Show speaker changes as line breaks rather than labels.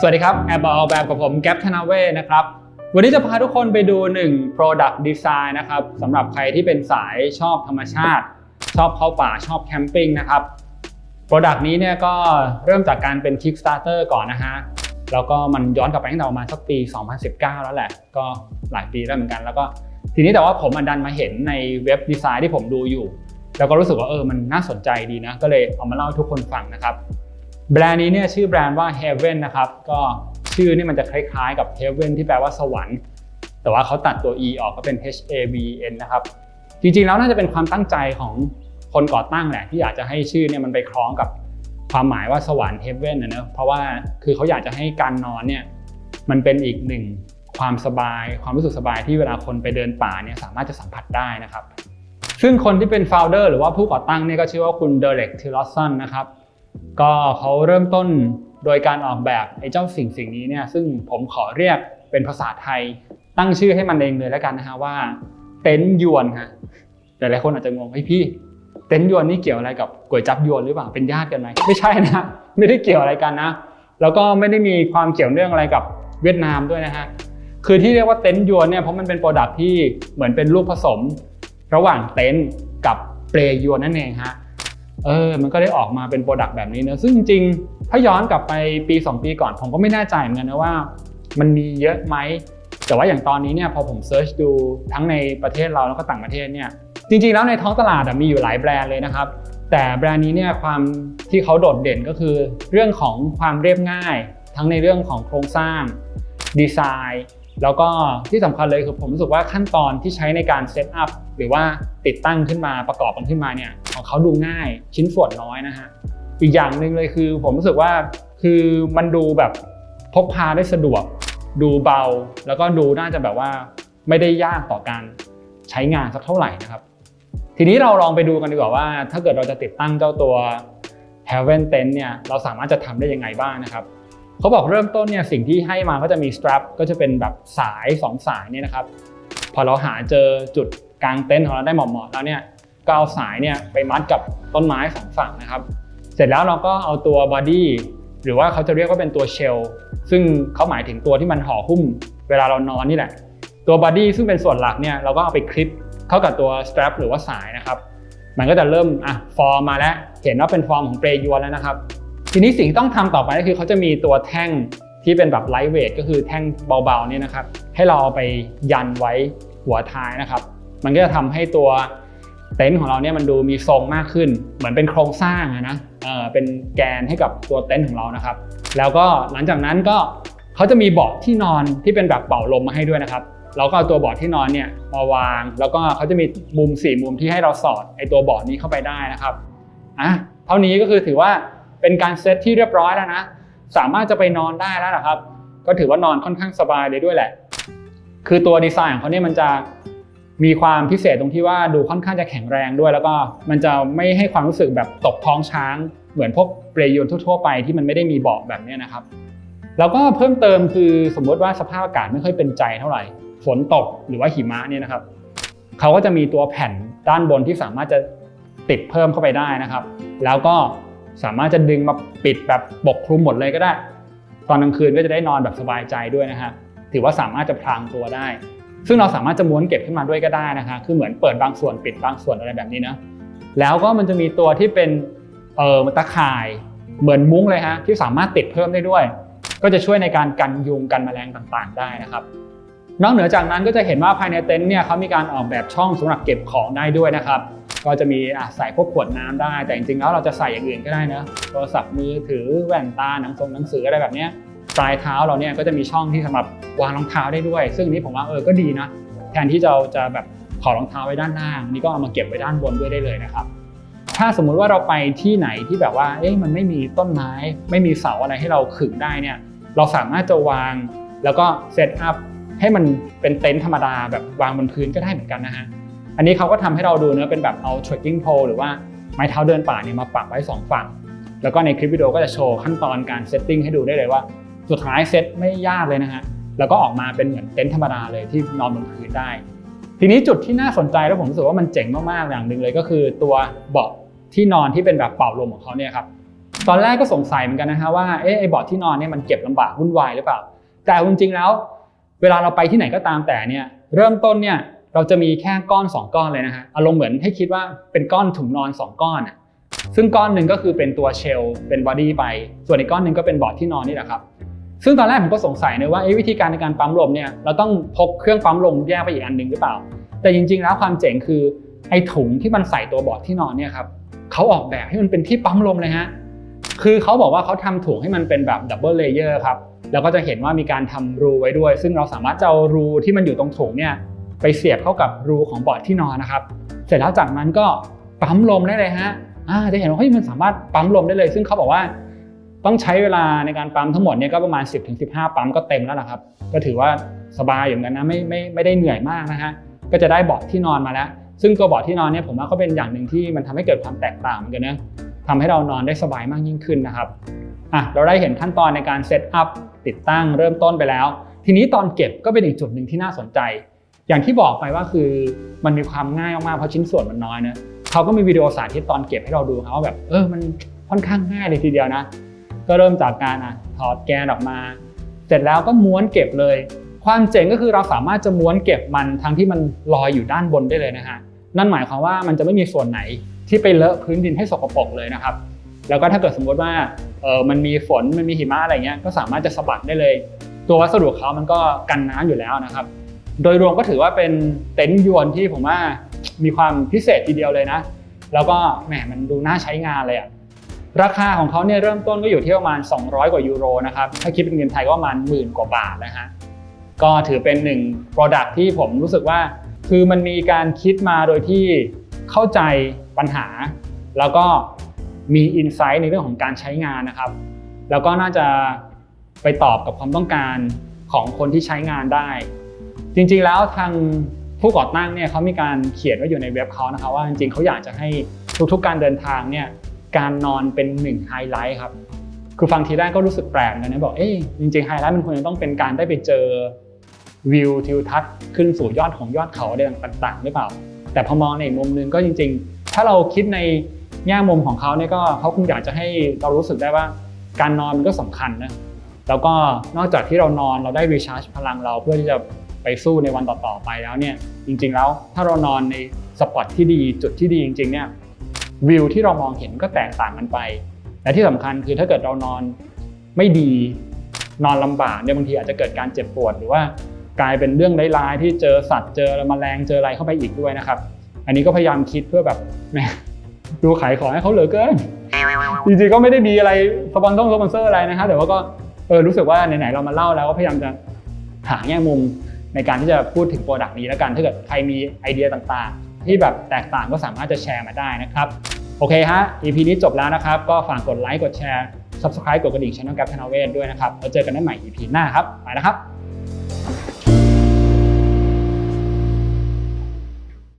สวัสดีครับ แอบบอลแบบกับผมแก๊ปธนาเวศนะครับ วันนี้จะพาทุกคนไปดู 1 Product Design นะครับสำหรับใครที่เป็นสายชอบธรรมชาติ ชอบเข้าป่าชอบแคมปิ้งนะครับ Product นี้เนี่ยก็เริ่มจากการเป็น Kickstarter ก่อนนะฮะ แล้วก็มันย้อนกลับไปตั้งแต่ประมาณสักปี 2019 แล้วแหละ ก็หลายปีแล้วเหมือนกัน แล้วก็ทีนี้แต่ว่าผมมาดันมาเห็นในเว็บดีไซน์ที่ผมดูอยู่ แล้วก็รู้สึกว่าเออมันน่าสนใจดีนะ ก็เลยเอามาเล่าให้ทุกคนฟังนะครับ แบรนด์นี้เนี่ยชื่อแบรนด์ว่า Heaven นะครับก็ชื่อนี่มันจะคล้ายๆกับ Heaven ที่แปลว่าสวรรค์แต่ว่าเขาตัดตัว E ออกก็เป็น H A V N นะครับ จริงๆแล้วน่าจะเป็นความตั้งใจของคนก่อตั้งแหละที่อยากจะให้ชื่อเนี่ยมันไปคล้องกับความหมายว่าสวรรค์ Heaven นะเนอะเพราะว่าคือเขาอยากจะให้การนอนเนี่ยมันเป็นอีกหนึ่งความสบาย ความรู้สึกสบายที่เวลาคนไปเดินป่าเนี่ยสามารถจะสัมผัสได้นะครับ ซึ่งคนที่เป็น founder หรือว่าผู้ก่อตั้งเนี่ยก็ชื่อว่าคุณเดเร็กทิลลสันนะครับ ก็เขาเริ่มต้นโดยการออกแบบไอ้เจ้าสิ่งสิ่งนี้เนี่ยซึ่งผมขอเรียกเป็นภาษาไทย ตั้งชื่อให้มันเองเลยแล้วกันนะฮะว่าเต็นยวนฮะแต่หลายคนอาจจะงงเฮ้ยพี่ เต็นยวนนี่เกี่ยวอะไรกับก๋วยจับยวนหรือเปล่าเป็นญาติกันไหมไม่ใช่นะไม่ได้เกี่ยวอะไรกันนะ แล้วก็ไม่ได้มีความเกี่ยวเนื่องอะไรกับเวียดนามด้วยนะฮะคือที่เรียกว่าเต็นยวนเนี่ยเพราะมันเป็นโปรดักที่เหมือนเป็นลูกผสม ระหว่างเต็นกับเปลยวนนั่นเองฮะ เออมันก็ได้ออกมาเป็นโปรดักต์แบบนี้เนอะซึ่งจริงๆ ถ้าย้อนกลับไปปี 2 ปีก่อน ผมก็ไม่แน่ใจเหมือนกันนะว่า มันมีเยอะไหม แต่ว่าอย่างตอนนี้เนี่ยพอผมเซิร์ชดูทั้งในประเทศเราแล้วก็ต่างประเทศเนี่ยจริงๆแล้วในท้องตลาดมีอยู่หลายแบรนด์เลยนะครับ แต่แบรนด์นี้เนี่ยความที่เขาโดดเด่นก็คือ เรื่องของความเรียบง่าย ทั้งในเรื่องของโครงสร้างดีไซน์ แล้วก็ที่สำคัญเลยคือผมรู้สึกว่าขั้นตอนที่ใช้ในการเซตอัพหรือว่าติดตั้งขึ้นมาประกอบกันขึ้นมาเนี่ยของเขาดูง่ายชิ้นส่วนน้อยนะฮะอีกอย่างหนึ่งเลยคือ ผมรู้สึกว่าคือมันดูแบบพกพาได้สะดวก ดูเบา แล้วก็ดูน่าจะแบบว่าไม่ได้ยากต่อการใช้งานสักเท่าไหร่นะครับ ทีนี้เราลองไปดูกันดีกว่าว่า ถ้าเกิดเราจะติดตั้งเจ้าตัว Heaven Tent เนี่ยเราสามารถจะทำได้ยังไงบ้างนะครับ เขาบอกเริ่มต้นเนี่ยสิ่งที่ให้มาก็จะมี strap ก็จะเป็นแบบสาย2สายเนี่ยนะครับพอเราหาเจอจุดกลางเต็นท์ของเราได้เหมาะๆแล้วเนี่ยก็เอาสายเนี่ยไปมัดกับต้นไม้สองฝั่งนะครับ เสร็จแล้วเราก็เอาตัวบอดี้หรือว่าเขาจะเรียกว่าเป็นตัวเชลซึ่งเขาหมายถึงตัวที่มันห่อหุ้ม เวลาเรานอนนี่แหละ ตัวบอดี้ซึ่งเป็นส่วนหลักเนี่ยเราก็เอาไปคลิปเข้ากับตัว strap หรือว่าสายนะครับ มันก็จะเริ่มอะฟอร์มมาแล้ว เห็นว่าเป็นฟอร์มของเปรยวนแล้วนะครับ ทีนี้สิ่งที่ต้องทำต่อไปก็คือเขาจะมีตัวแท่งที่เป็นแบบไลท์เวทก็คือแท่งเบาๆเนี่ยนะครับ ให้เราเอาไปยันไว้หัวท้ายนะครับ มันก็จะทำให้ตัวเต็นท์ของเราเนี่ยมันดูมีทรงมากขึ้น เหมือนเป็นโครงสร้างอะนะเออเป็นแกนให้กับตัวเต็นท์ของเรานะครับ แล้วก็หลังจากนั้นก็เขาจะมีเบาะที่นอนที่เป็นแบบเป่าลมมาให้ด้วยนะครับเราก็เอาตัวเบาะที่นอนเนี่ยมาวาง แล้วก็เขาจะมีมุมสี่มุมที่ให้เราสอดไอตัวเบาะนี้เข้าไปได้นะครับอะเท่านี้ก็คือถือว่า เป็นการเซตที่เรียบร้อยแล้วนะ สามารถจะไปนอนได้แล้วนะครับ ก็ถือว่านอนค่อนข้างสบายเลยด้วยแหละ คือตัวดีไซน์ของเขาเนี่ยมันจะมีความพิเศษตรงที่ว่าดูค่อนข้างจะแข็งแรงด้วย แล้วก็มันจะไม่ให้ความรู้สึกแบบตกท้องช้าง เหมือนพวกเปรยนทั่ว ๆ ไปที่มันไม่ได้มีเบาะแบบนี้นะครับ แล้วก็เพิ่มเติมคือสมมติว่าสภาพอากาศไม่ค่อยเป็นใจเท่าไหร่ฝนตกหรือว่าหิมะเนี่ยนะครับเขาก็จะมีตัวแผ่นด้านบนที่สามารถจะติดเพิ่มเข้าไปได้นะครับ แล้วก็ สามารถจะดึงมาปิดแบบปกคลุมหมดเลยก็ได้ ตอนกลางคืนก็จะได้นอนแบบสบายใจด้วยนะฮะถือว่าสามารถจะพรางตัวได้ ซึ่งเราสามารถจะม้วนเก็บขึ้นมาด้วยก็ได้นะคะ คือเหมือนเปิดบางส่วนปิดบางส่วนอะไรแบบนี้นะแล้วก็มันจะมีตัวที่เป็นเออตะข่ายเหมือนมุ้งเลยฮะที่สามารถติดเพิ่มได้ด้วย ก็จะช่วยในการกันยุงกันแมลงต่างๆ ได้นะครับ นอกเหนือจากนั้นก็จะเห็นว่าภายในเต็นท์เนี่ยเขามีการออกแบบช่องสำหรับเก็บของได้ด้วยนะครับ ก็จะมีใส่พวกขวดน้ำได้ แต่จริงๆแล้วเราจะใส่อย่างอื่นก็ได้นะโทรศัพท์มือถือแว่นตาหนังทรงหนังสืออะไรแบบนี้ปลายเท้าเราเนี่ยก็จะมีช่องที่สำหรับวางรองเท้าได้ด้วย ซึ่งนนี้ผมว่าเออก็ดีนะแทนที่เราจะแบบขอรองเท้าไว้ด้านล่าง นี่ก็เอามาเก็บไว้ด้านบนด้วยได้เลยนะครับถ้าสมมุติว่าเราไปที่ไหนที่แบบว่าเอ๊ะมันไม่มีต้นไม้ ไม่มีเสาอะไรให้เราขึงได้เนี่ยเราสามารถจะวางแล้วก็เซตอัพให้มันเป็นเต็นท์ธรรมดาแบบวางบนพื้นก็ได้เหมือนกันนะฮะ อันนี้เขาก็ทำให้เราดูเนื้อเป็นแบบเอา trekking pole หรือว่าไม้เท้าเดินป่าเนี่ยมาปักไว้ 2 ฝั่ง แล้วก็ในคลิปวิดีโอก็จะโชว์ขั้นตอนการเซตติ้งให้ดูได้เลยว่า สุดท้ายเซตไม่ยากเลยนะฮะ แล้วก็ออกมาเป็นเหมือนเต็นท์ธรรมดาเลยที่นอนบนพื้นได้ ทีนี้จุดที่น่าสนใจแล้วผมรู้สึกว่ามันเจ๋งมากๆอย่างหนึ่งเลยก็คือตัวเบาะที่นอนที่เป็นแบบเป่าลมของเขาเนี่ยครับตอนแรกก็สงสัยเหมือนกันนะฮะว่าเอ๊ะไอ้เบาะที่นอนเนี่ยมันเก็บลำบากวุ่นวายหรือเปล่า แต่จริงๆแล้ว เวลาเราไปที่ไหนก็ตามแต่เนี่ยเริ่มต้นเนี่ย เราจะมีแค่ก้อน 2 ก้อนเลยนะฮะอารมณ์เหมือนให้คิดว่าเป็นก้อนถุงนอน 2 ก้อนอะซึ่งก้อนหนึ่งก็คือเป็นตัวเชลเป็นบอดี้ไป ส่วนอีกก้อนหนึ่งก็เป็นเบาะที่นอนนี่แหละครับซึ่งตอนแรกผมก็สงสัยนะว่าเอ๊ะวิธีการในการปั๊มลมเนี่ยเราต้องพกเครื่องปั๊มลมแยกไปอีกอันหนึ่งหรือเปล่า แต่จริง ๆ แล้วความเจ๋งคือไอ้ถุงที่มันใส่ตัวเบาะที่นอนเนี่ยครับเขาออกแบบให้มันเป็นที่ปั๊มลมเลยฮะคือเขาบอกว่าเขาทำถุงให้มันเป็นแบบดับเบิลเลเยอร์ครับแล้วก็จะเห็นว่ามีการทำรูไว้ด้วย ซึ่งเราสามารถจะเอารูที่มันอยู่ตรงถุงเนี่ย ไปเสียบเข้ากับรูของเบาะที่นอนนะครับ เสร็จแล้วจากนั้นก็ปั๊มลมได้เลยฮะจะเห็นว่าเฮ้ยมันสามารถปั๊มลมได้เลย ซึ่งเขาบอกว่าต้องใช้เวลาในการปั๊มทั้งหมดเนี่ยก็ประมาณ 10-15 ปั๊มก็เต็มแล้วนะครับ ก็ถือว่าสบายอยู่เหมือนกันนะไม่ไม่ไม่ได้เหนื่อยมากนะฮะก็จะได้เบาะที่นอนมาแล้ว ซึ่งตัวบาะที่นอนเนี่ยผมว่าก็เป็นอย่างหนึ่งที่มันทำให้เกิดความแตกต่างเหมือนกันนะทำให้เรานอนได้สบายมากยิ่งขึ้นนะครับอะเราได้เห็นขั้นตอนในการเซตอัพติดตั้งเริ่มต้นไปแล้ว ทีนี้ตอนเก็บก็เป็นอีกจุดหนึ่งที่น่าสนใจ อย่างที่บอกไปว่าคือมันมีความง่ายมากๆเพราะชิ้นส่วนมันน้อยนะเขาก็มีวิดีโอสาธิตตอนเก็บให้เราดูครับว่าแบบเออมันค่อนข้างง่ายเลยทีเดียวนะ ก็เริ่มจากการอะถอดแกนออกมา เสร็จแล้วก็ม้วนเก็บเลย ความเจ๋งก็คือเราสามารถจะม้วนเก็บมันทั้งที่มันลอยอยู่ด้านบนได้เลยนะฮะนั่นหมายความว่ามันจะไม่มีส่วนไหนที่ไปเลอะพื้นดินให้สกปรกเลยนะครับ แล้วก็ถ้าเกิดสมมติว่าเออมันมีฝนมันมีหิมะอะไรเงี้ยก็สามารถจะสะบัดได้เลย ตัววัสดุเขามันก็กันน้ำอยู่แล้วนะครับ โดยรวมก็ถือว่าเป็นเต็นท์ยวนที่ผมว่ามีความพิเศษทีเดียวเลยนะ แล้วก็แหมมันดูน่าใช้งานเลยอะราคาของเขาเนี่ยเริ่มต้นก็อยู่ที่ประมาณ 200 กว่ายูโรนะครับถ้าคิดเป็นเงินไทยก็ประมาณหมื่นกว่าบาทนะฮะก็ถือเป็นหนึ่ง Product ที่ผมรู้สึกว่า คือมันมีการคิดมาโดยที่เข้าใจปัญหา แล้วก็มีอินไซต์ในเรื่องของการใช้งานนะครับ แล้วก็น่าจะไปตอบกับความต้องการของคนที่ใช้งานได้ จริงๆแล้วทางผู้ก่อตั้งเนี่ยเขามีการเขียนไว้อยู่ในเว็บเขานะครับว่าจริงๆเขาอยากจะให้ทุกๆการเดินทางเนี่ยการนอนเป็นหนึ่งไฮไลท์ครับคือฟังทีแรกก็รู้สึกแปลกเหมือนกันนะบอกเอ๊ะจริงๆไฮไลท์มันควรจะต้องเป็นการได้ไปเจอวิวทิวทัศน์ขึ้นสู่ยอดของยอดเขาอะไรต่างๆหรือเปล่า แต่พอมองในมุมนึงก็จริง ๆ ถ้าเราคิดในแง่มุมของเขาเนี่ยก็เขาคงอยากจะให้เรารู้สึกได้ว่าการนอนมันก็สำคัญนะแล้วก็นอกจากที่เรานอนเราได้รีชาร์จพลังเราเพื่อที่จะ ไปสู้ในวันต่อๆไปแล้วเนี่ยจริงๆแล้วถ้าเรานอนในสปอตที่ดีจุดที่ดีจริงๆเนี่ยวิวที่เรามองเห็นก็แตกต่างกันไป และที่สำคัญคือถ้าเกิดเรานอนไม่ดีนอนลำบากเนี่ยบางทีอาจจะเกิดการเจ็บปวดหรือว่ากลายเป็นเรื่องร้ายๆที่เจอสัตว์เจอแมลงเจออะไรเข้าไปอีกด้วยนะครับ อันนี้ก็พยายามคิดเพื่อแบบดูขายของให้เขาเหลือเกินจริงๆก็ไม่ได้มีอะไรสปอนเซอร์สปอนเซอร์อะไรนะครับแต่ว่าก็เออรู้สึกว่าไหนๆเรามาเล่าแล้วก็พยายามจะหาแง่มุม ในการที่จะพูดถึงโปรดักต์นี้แล้วกันถ้าเกิดใครมีไอเดียต่างๆ ที่แบบแตกต่างก็สามารถจะแชร์มาได้นะครับโอเคฮะ EP นี้จบแล้วนะครับ ก็ฝากกดไลค์กดแชร์ Subscribe กดกระดิ่งช่องแกปธนาเวทด้วยนะครับแล้วเจอกันได้ใหม่ EP หน้าครับไปนะครับ